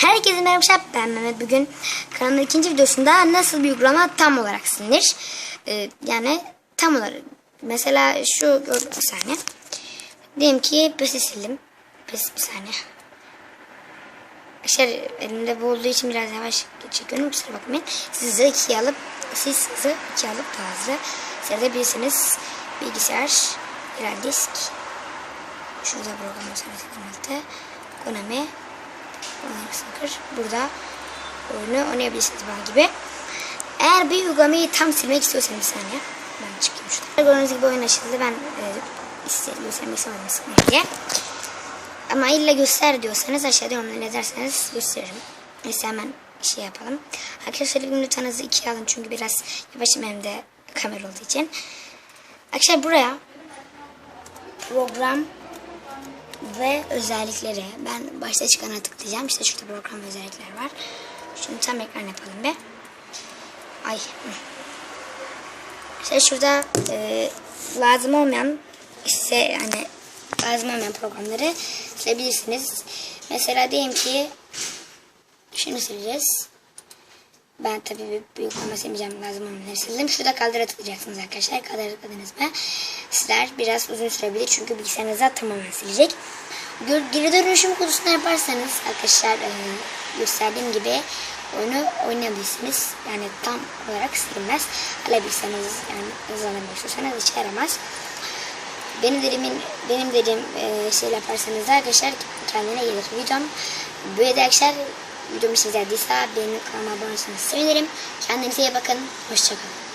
Herkese merhaba arkadaşlar. ben Mehmet. Bugün kanalımın ikinci videosunda nasıl bir uygulama tam olarak silinir. Ee, yani tam olarak. Mesela şu gördüm bir saniye. Diyelim ki PES'i sildim. PES bir saniye. Arkadaşlar elimde bu için biraz yavaş çekiyorum. Kusura bakmayın. Siz hızı ikiye alıp siz hızı ikiye alıp daha hızlı seyredebilirsiniz. Bilgisayar, disk. Şurada program özellikleri. Konami. Soccer. Burada oyunu oynayabilirsiniz bana gibi. Eğer bir uygulamayı tam silmek istiyorsanız bir saniye. Ben çıkayım şuradan. Gördüğünüz gibi oyun açıldı. Ben e, istedim göstermek istemedim sıkmayı diye. Ama illa göster diyorsanız aşağıda yorumlar ederseniz gösteririm. Neyse hemen şey yapalım. Arkadaşlar lütfen hızı ikiye alın çünkü biraz yavaşım hem de kamera olduğu için. Arkadaşlar buraya program ve özellikleri. Ben başta çıkana tıklayacağım. İşte şurada program ve özellikler var. Şimdi tam ekran yapalım be. Ay. İşte şurada e, lazım olmayan işte yani lazım olmayan programları silebilirsiniz. Mesela diyelim ki şunu sileceğiz. Ben tabii bir uygulama silmeyeceğim lazım olanları sildim. Şurada kaldıra tıklayacaksınız arkadaşlar. Kaldıra tıkladınız mı? Sizler biraz uzun sürebilir çünkü bilgisayarınızda tamamen silecek. Geri dönüşüm kutusunu yaparsanız arkadaşlar e, gösterdiğim gibi oyunu oynayabilirsiniz. Yani tam olarak silinmez. Hala bilgisayarınız yani hızlanmak istiyorsanız hiç yaramaz. Benim dediğimin benim dediğim e, şey yaparsanız da arkadaşlar kendine gelir videom. Böyle de arkadaşlar videomu size beğenip kanalıma abone olursanız sevinirim. Kendinize iyi bakın. Hoşçakalın.